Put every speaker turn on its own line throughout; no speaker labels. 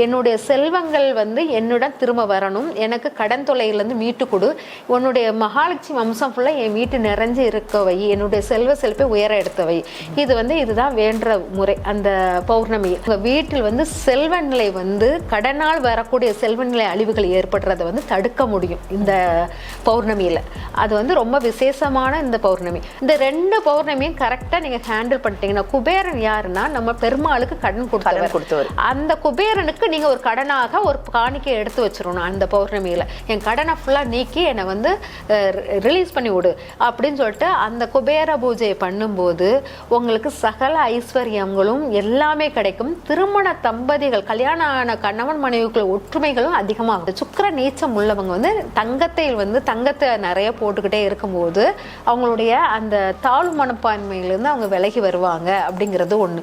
என்னுடைய செல்வங்கள் வந்து என்னுடன் திரும்ப வரணும். எனக்கு கடன் தொல்லையிலேருந்து மீட்டு கொடு. உன்னுடைய மகாலட்சுமி வம்சம் ஃபுல்லாக என் வீட்டு நிறைஞ்சு இருக்க வை. என்னுடைய செல்வ செழிப்பை உயர எடுத்த வை. இது வந்து இதுதான் வேண்டுற முறை. அந்த பௌர்ணமி. உங்கள் வீட்டில் வந்து செல்வ நிலை வந்து கடனால் வரக்கூடிய செல்வ நிலை அழிவுகள் ஏற்படுறதை வந்து தடுக்க முடியும் இந்த பௌர்ணமியில். அது வந்து ரொம்ப விசேஷமான இந்த பௌர்ணமி. இந்த ரெண்டு பௌர்ணமியும் கரெக்டாக நீங்கள் ஹேண்டில் பண்ணிட்டீங்கன்னா குபேரன் யாருன்னா நம்ம பெருமாளுக்கு கடன் கொடுத்தவர். அந்த குபேரனுக்கு நீங்கள் ஒரு கடனாக ஒரு காணிக்கை எடுத்து வச்சிடணும் அந்த பௌர்ணமியில். என் கடனை ஃபுல்லாக நீக்கி என்னை வந்து ரிலீஸ் பண்ணி விடு அப்படின்னு சொல்லிட்டு அந்த குபேர பூஜையை பண்ணும்போது உங்களுக்கு சகல ஐஸ்வர்யங்களும் எல்லாமே கிடைக்கும். திருமண தம்பதிகள் கல்யாணம் ஆன கணவன் மனைவிக்குள்ள ஒற்றுமைகளும் அதிகமாகும். சுக்கிர நீச்சம் உள்ளவங்க வந்து தங்கத்தை வந்து தங்கத்தை நிறைய போட்டுக்கிட்டே இருக்கும்போது அவங்களுடைய அந்த தாழ்வு மனப்பான்மையிலேருந்து அவங்க விலகி வருவாங்க அப்படிங்கிறது ஒன்று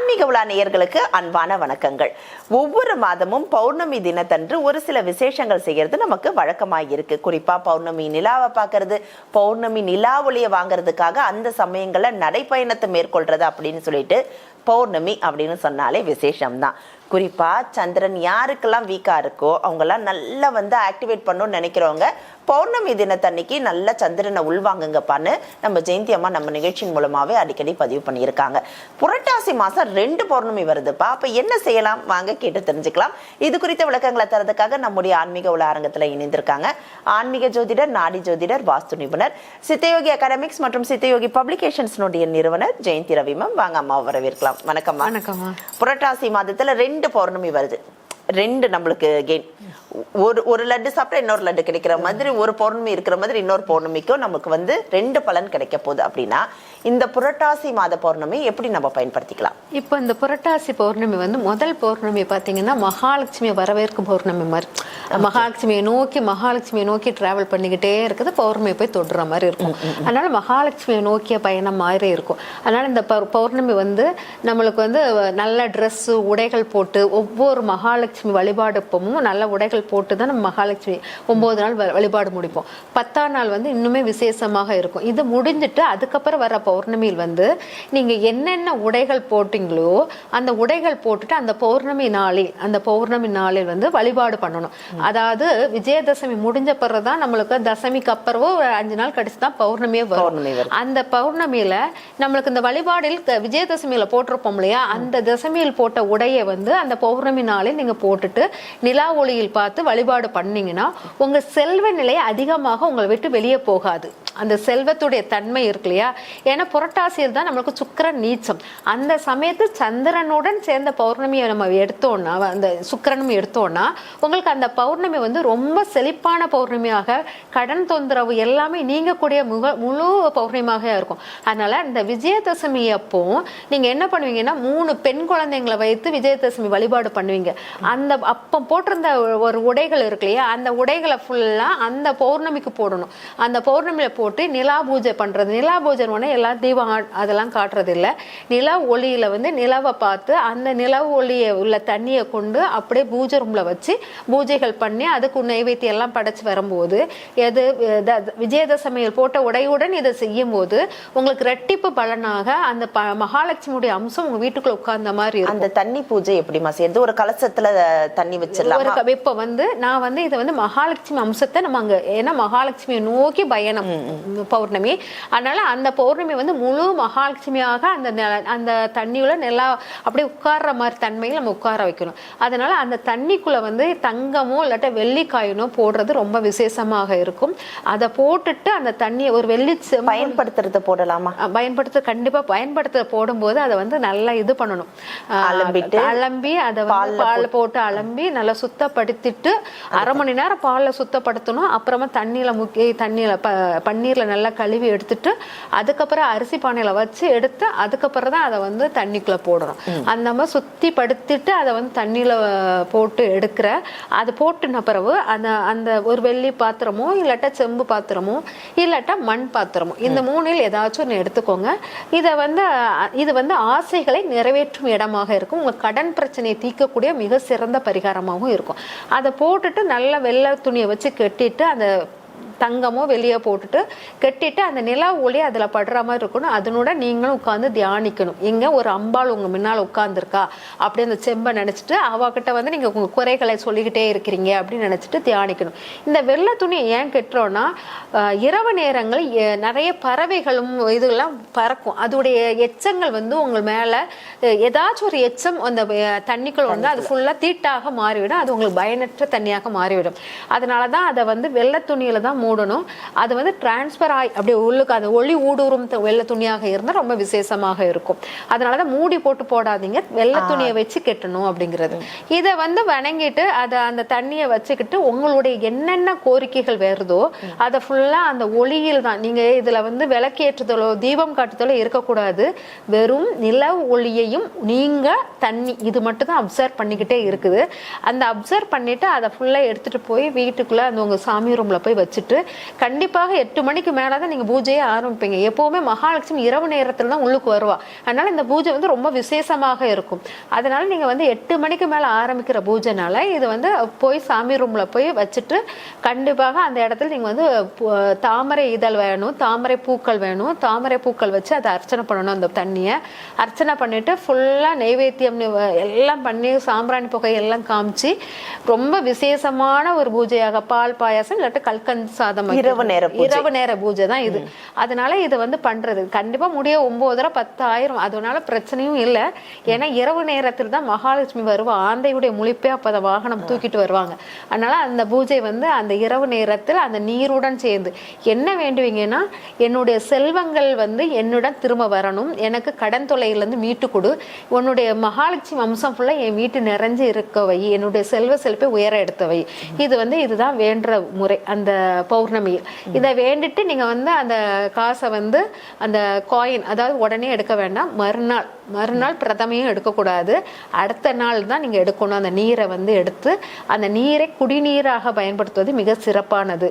ஆன்மீக விழா நேயர்களுக்கு அன்பான வணக்கங்கள். ஒவ்வொரு மாதமும் பௌர்ணமி தினத்தன்று ஒரு சில விசேஷங்கள் செய்யறது நமக்கு வழக்கமாக இருக்கு. குறிப்பா பௌர்ணமி நிலாவை பார்க்கறது பௌர்ணமி நிலா ஒளியை வாங்குறதுக்காக அந்த சமயங்களில் நடைப்பயணத்தை மேற்கொள்றது அப்படின்னு சொல்லிட்டு பௌர்ணமி அப்படின்னு சொன்னாலே விசேஷம்தான். குறிப்பாக சந்திரன் யாருக்கெல்லாம் வீக்காக இருக்கோ அவங்கெல்லாம் நல்லா வந்து ஆக்டிவேட் பண்ணணும்னு நினைக்கிறவங்க பௌர்ணமி தினத்தன்னைக்கு நல்ல சந்திரனை உள்வாங்குங்கப்பான்னு நம்ம ஜெயந்தி அம்மா நம்ம நிகழ்ச்சியின் மூலமாகவே அடிக்கடி பதிவு பண்ணியிருக்காங்க. புரட்டாசி மாதம் ரெண்டு பௌர்ணமி வருதுப்பா. அப்ப என்ன செய்யலாம்? வாங்க கேட்டு தெரிஞ்சுக்கலாம். இது குறித்த விளக்கங்களை தரதுக்காக நம்முடைய ஆன்மீக உல அரங்கத்துல இணைந்திருக்காங்க. ஆன்மீக ஜோதிடர் நாடி ஜோதிடர் வாஸ்து நிபுணர் சித்தயோகி அகாடமிக்ஸ் மற்றும் சித்தயோகி பப்ளிகேஷன்ஸ்னுடைய நிறுவனர் ஜெயந்தி ரவி மேம் வாங்க அம்மா வரவேற்கலாம். வணக்கம்மா.
வணக்கம்மா.
புரட்டாசி மாதத்துல ரெண்டு பௌர்ணமி வருது. ரெண்டு நம்மளுக்கு கெயின் ஒரு ஒரு லட்டு சாப்பிட்டா இன்னொரு லட்டு கிடைக்கிற மாதிரி ஒரு பௌர்ணமி இருக்கிற மாதிரி இன்னொரு பௌர்ணமிக்கும் நமக்கு வந்து ரெண்டு பலன் கிடைக்க போகுது அப்படின்னா இந்த புரட்டாசி மாத பௌர்ணமி எப்படி நம்ம பயன்படுத்திக்கலாம்?
இப்போ இந்த புரட்டாசி பௌர்ணமி வந்து முதல் பௌர்ணமி பார்த்தீங்கன்னா மகாலட்சுமியை வரவேற்கும் பௌர்ணமி மாதிரி. மகாலட்சுமியை நோக்கி மகாலட்சுமியை நோக்கி டிராவல் பண்ணிக்கிட்டே இருக்குது பௌர்ணமியை போய் தொடுற மாதிரி இருக்கும். அதனால மகாலட்சுமியை நோக்கிய பயணம் மாதிரி இருக்கும். அதனால இந்த பௌ- பௌர்ணமி வந்து நம்மளுக்கு வந்து நல்ல ட்ரெஸ்ஸு உடைகள் போட்டு ஒவ்வொரு மகாலட்சுமி வழிபாடுப்பமும் நல்ல உடைகள் போட்டு தான் நம்ம மகாலட்சுமி ஒன்பது நாள் வழிபாடு முடிப்போம். பத்தாம் நாள் வந்து இன்னுமே விசேஷமாக இருக்கும். இது முடிஞ்சிட்டு அதுக்கப்புறம் வர பௌர்ணமியில் வந்து நீங்க என்னென்ன உடைகள் போட்டீங்களோ அந்த உடைகள் போட்டுட்டு அந்த பௌர்ணமி நாளில் அந்த பௌர்ணமி நாளில் வந்து வழிபாடு பண்ணணும். அதாவது விஜயதசமி முடிஞ்ச பிறகு தான் நம்மளுக்கு தசமிக்கு அப்புறம் ஒரு அஞ்சு நாள் கழிச்சு தான் பௌர்ணமியே
பௌர்ணமி
வரும். அந்த பௌர்ணமியில நம்மளுக்கு இந்த வழிபாடில் விஜயதசமியில போட்டிருப்போம் இல்லையா? அந்த தசமியில் போட்ட உடையை வந்து அந்த பௌர்ணமி நாளில் நீங்க போட்டுட்டு நிலா ஒளியில் பார்த்து வழிபாடு பண்ணீங்கன்னா உங்க செல்வ நிலை அதிகமாக உங்களை விட்டு வெளியே போகாது. அந்த செல்வத்துடைய தன்மை இருக்கு இல்லையா? ஏன்னா புரட்டாசியில் தான் நம்மளுக்கு சுக்கிரன் நீச்சம். அந்த சமயத்தில் சந்திரனுடன் சேர்ந்த பௌர்ணமியை நம்ம எடுத்தோம்னா அந்த சுக்கரனும் எடுத்தோம்னா உங்களுக்கு அந்த பௌர்ணமி வந்து ரொம்ப செழிப்பான பௌர்ணமியாக கடன் தொந்தரவு எல்லாமே நீங்கக்கூடிய முக முழு பௌர்ணமியாக இருக்கும். அதனால இந்த விஜயதசமி அப்போ நீங்க என்ன பண்ணுவீங்கன்னா மூணு பெண் குழந்தைங்களை வைத்து விஜயதசமி வழிபாடு பண்ணுவீங்க. அந்த அப்போ போட்டிருந்த ஒரு உடைகள் இருக்கு இல்லையா? அந்த உடைகளை ஃபுல்லாக அந்த பௌர்ணமிக்கு போடணும். அந்த பௌர்ணமியில் போட்டு நிலா பூஜை பண்றது. நிலா பூஜை உடனே எல்லாம் தீபம் அதெல்லாம் காட்டுறது இல்ல நிலா ஒளியில வந்து நிலவை பார்த்து அந்த நிலவு ஒளியை உள்ள தண்ணியை கொண்டு அப்படியே பூஜை ரூம்ல வச்சு பூஜைகள் பண்ணி அதுக்கு நைவேத்தியம் எல்லாம் படைச்சு வரும்போது எது விஜயதசமியில் போட்ட உடையுடன் இதை செய்யும் போது உங்களுக்கு ரெட்டிப்பு பலனாக அந்த ப- மகாலட்சுமியுடைய அம்சம் உங்க வீட்டுக்குள்ள உட்கார்ந்த மாதிரி
அந்த தண்ணி பூஜை எப்படிமா செய்யறது ஒரு கலசத்துல தண்ணி
ஒரு
வச்சிடலாமா
க- இப்ப வந்து நான் வந்து இதை வந்து மகாலட்சுமி அம்சத்தை நம்ம அங்க ஏன்னா மகாலட்சுமியை நோக்கி பயணம். பௌர்ணமி. அதனால அந்த பௌர்ணமி வந்து முழு மகாலட்சுமியாக அந்த அந்த தண்ணியுள்ள நல்லா அப்படியே உட்கார்ற மாதிரி தன்மையில் நம்ம உட்கார வைக்கணும். அதனால அந்த தண்ணிக்குள்ள வந்து தங்கமோ இல்லாட்ட வெள்ளிக்காயினோ போடுறது ரொம்ப விசேஷமாக இருக்கும். அதை போட்டுட்டு அந்த தண்ணியை ஒரு வெள்ளி
பயன்படுத்துறத போடலாமா?
பயன்படுத்த கண்டிப்பா பயன்படுத்த போடும்போது அதை வந்து நல்லா இது பண்ணணும்.
அலம்பிட்டு,
அலம்பி அதை பால்ல போட்டு. அலம்பி நல்லா சுத்தப்படுத்திட்டு அரை மணி நேரம் பால்ல சுத்தப்படுத்தணும். அப்புறமா தண்ணியில முக்கி தண்ணியில ப பன்னீர்ல நல்லா கழுவி எடுத்துட்டு அதுக்கப்புறம் அரிசி பானையில வச்சு எடுத்து அதுக்கப்புறம் தான் அதை வந்து தண்ணிக்குள்ள போடணும். அந்த மாதிரி சுத்தி படுத்திட்டு அதை வந்து தண்ணியில போட்டு எடுக்கிற அது போட்டுன பிறகு அந்த அந்த ஒரு வெள்ளி பாத்திரமோ இல்லாட்டா செம்பு பாத்திரமோ இல்லாட்டா மண் பாத்திரமோ இந்த மூணில் ஏதாச்சும் ஒன்று எடுத்துக்கோங்க. இதை வந்து இது வந்து ஆசைகளை நிறைவேற்றும் இடமாக இருக்கும். உங்க கடன் பிரச்சனையை தீர்க்கக்கூடிய மிக சிறந்த பரிகாரமாகவும் இருக்கும். அதை போட்டுட்டு நல்ல வெள்ளை துணியை வச்சு கட்டிட்டு அந்த தங்கமோ வெளியே போட்டுட்டு கட்டிட்டு அந்த நிலா ஒளி அதுல படுற மாதிரி இருக்கணும். அதனோட நீங்களும் உட்கார்ந்து தியானிக்கணும். எங்க ஒரு அம்பாள் உங்க முன்னால் உட்கார்ந்துருக்கா? அப்படி அந்த செம்பை நினைச்சிட்டு அவகிட்ட வந்து நீங்க உங்க குறைகளை சொல்லிக்கிட்டே இருக்கிறீங்க அப்படின்னு நினைச்சிட்டு தியானிக்கணும். இந்த வெள்ளை துணியை ஏன் கட்டுறோம்னா அஹ், இரவு நேரங்கள் நிறைய பறவைகளும் இதெல்லாம் பறக்கும். அதோடைய எச்சங்கள் வந்து உங்கள் மேல ஏதாச்சும் ஒரு எச்சம் அந்த அஹ், தண்ணிக்குள்ள வந்து அது ஃபுல்லா தீட்டாக மாறிவிடும். அது உங்களுக்கு பயனற்ற தண்ணியாக மாறிவிடும். அதனால தான் அதை வந்து வெள்ளை துணியில தான் மூடணும். அது வந்து டிரான்ஸ்பர் ஆகி அப்படியே உள்ளுக்கு அந்த ஒளி ஊடுருவும் வெள்ளை துணியாக இருந்தால் ரொம்ப விசேஷமாக இருக்கும். அதனால தான் மூடி போட்டு போடாதீங்க. வெள்ளை துணியை வச்சு கட்டணும் அப்படிங்கிறது. இதை வந்து வணங்கிட்டு அதை அந்த தண்ணியை வச்சுக்கிட்டு உங்களுடைய என்னென்ன கோரிக்கைகள் வருதோ அதை ஃபுல்லா அந்த ஒளியில் தான். நீங்க இதுல வந்து விளக்கேற்றுதலோ தீபம் காட்டுதலோ இருக்கக்கூடாது. வெறும் நில ஒளியையும் நீங்க தண்ணி இது மட்டும் தான் அப்சர்வ் பண்ணிக்கிட்டே இருக்குது. அந்த அப்சர்வ் பண்ணிட்டு அதை ஃபுல்லா எடுத்துட்டு போய் வீட்டுக்குள்ள அந்த உங்க சாமி ரூம்ல போய் வச்சுட்டு கண்டிப்பாக எட்டு மணிக்கு மேலே தான் நீங்கள் பூஜையை ஆரம்பிப்பீங்க. எப்போவுமே மகாலட்சுமி இரவு நேரத்தில் தான் உள்ளுக்கு வருவா. அதனால் இந்த பூஜை வந்து ரொம்ப விசேஷமாக இருக்கும். அதனால் நீங்கள் வந்து எட்டு மணிக்கு மேலே ஆரம்பிக்கிற பூஜைனால இது வந்து போய் சாமி ரூமில் போய் வச்சுட்டு கண்டிப்பாக அந்த இடத்துல நீங்கள் வந்து தாமரை இதழ் வேணும் தாமரை பூக்கள் வேணும். தாமரை பூக்கள் வச்சு அதை அர்ச்சனை பண்ணணும். அந்த தண்ணியை அர்ச்சனை பண்ணிட்டு ஃபுல்லாக நெய்வேத்தியம் எல்லாம் பண்ணி சாம்பிராணி புகையெல்லாம் காமிச்சு ரொம்ப விசேஷமான ஒரு பூஜையாக பால் பாயாசம் இல்லாட்டி கல்கந்த் சாதம்.
இரவு நேர பூஜை.
இரவு நேர பூஜை தான் இது. அதனால இது வந்து பண்றது. கண்டிப்பா முடிய ஒன்பதரை பத்தாயிரம். அதனால பிரச்சனையும் இல்லை. ஏன்னா இரவு நேரத்தில் தான் மகாலட்சுமி வருவா. ஆந்தையுடைய முழிப்பே அப்ப அந்த வாகனம் தூக்கிட்டு வருவாங்க. அதனால அந்த பூஜை வந்து அந்த இரவு நேரத்தில் அந்த நீருடன் சேர்ந்து. என்ன வேண்டுவீங்கன்னா என்னுடைய செல்வங்கள் வந்து என்னுடன் திரும்ப வரணும். எனக்கு கடன் தொல்லையிலேருந்து மீட்டு கொடு. உன்னுடைய மகாலட்சுமி அம்சம் ஃபுல்லா என் வீட்டு நிறைஞ்சு இருக்க வை. என்னுடைய செல்வ செழிப்பை உயர எடுத்த வை. இது வந்து இதுதான் வேண்டுற முறை. அந்த பௌர்ணமியில் இதை வேண்டிட்டு நீங்க வந்து அந்த காசை வந்து அந்த காயின் அதாவது உடனே எடுக்க வேண்டாம். மறுநாள் மறுநாள் பிரதமையும் எடுக்கக்கூடாது. அடுத்த நாள் தான் நீங்க எடுக்கணும். அந்த நீரை வந்து எடுத்து அந்த நீரை குடிநீராக பயன்படுத்துவது மிக சிறப்பானது.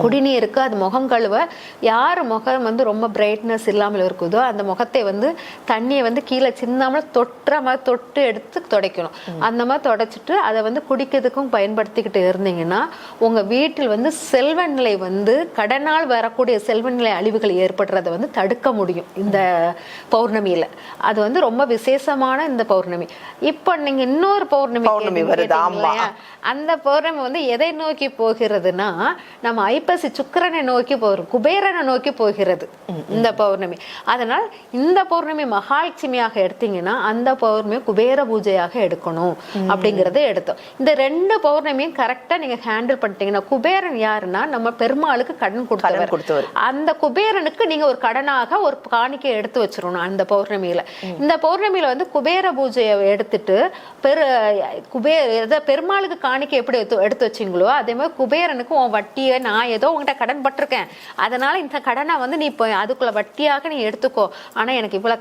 குடிநீருக்கு அது முகம் கழுவ யார் முகம் வந்து ரொம்ப பிரைட்னஸ் இல்லாமல் இருக்குதோ அந்த முகத்தை வந்து தண்ணியை வந்து கீழே சிந்தாமல் தொட்டுற மாதிரி தொட்டு எடுத்து துடைக்கணும். அந்த மாதிரி துடைச்சிட்டு அதை வந்து குடிக்கிறதுக்கும் பயன்படுத்திக்கிட்டு இருந்தீங்கன்னா உங்க வீட்டில் வந்து செல்வ நிலை வந்து கடனால் வரக்கூடிய செல்வ நிலை அழிவுகள் ஏற்படுறதை வந்து தடுக்க முடியும் இந்த பௌர்ணமியில. அது வந்து ரொம்ப விசேஷமான இந்த பௌர்ணமி. இப்போ நீங்க இன்னொரு பௌர்ணமி
பௌர்ணமி வருது?
அந்த பௌர்ணமி வந்து எதை நோக்கி போகிறதுனா நம்ம ஐப்பசி சுக்கிரனை நோக்கி போகிறோம் குபேரனை நோக்கி போகிறது இந்த பௌர்ணமி. அதனால் இந்த பௌர்ணமி மகாலட்சுமியாக எடுத்தீங்கன்னா அந்த பௌர்ணமி குபேர பூஜையாக எடுக்கணும் அப்படிங்கறத எடுத்தோம். இந்த ரெண்டு பௌர்ணமியும் கரெக்டா நீங்க ஹேண்டில் பண்ணிட்டீங்கன்னா குபேரன் யாருன்னா நம்ம பெருமாளுக்கு கடன் கொடுத்தவர்.
கொடுத்தவர்.
அந்த குபேரனுக்கு நீங்க ஒரு கடனாக ஒரு காணிக்கை எடுத்து வச்சிடணும் அந்த பௌர்ணமியில. இந்த பௌர்ணமியில வந்து குபேர பூஜையை எடுத்துட்டு பெரு குபே எதை பெருமாளுக்கு காணிக்கை எப்படி எடுத்து எடுத்து வச்சீங்களோ அதே மாதிரி குபேரனுக்கு உன் வட்டியை நான் ஏதோ உங்ககிட்ட கடன் பட்டிருக்கேன். அதனால இந்த கடனை வந்து நீ இப்போ அதுக்குள்ள வட்டியாக நீ எடுத்துக்கோ. ஆனா எனக்கு இவ்வளவு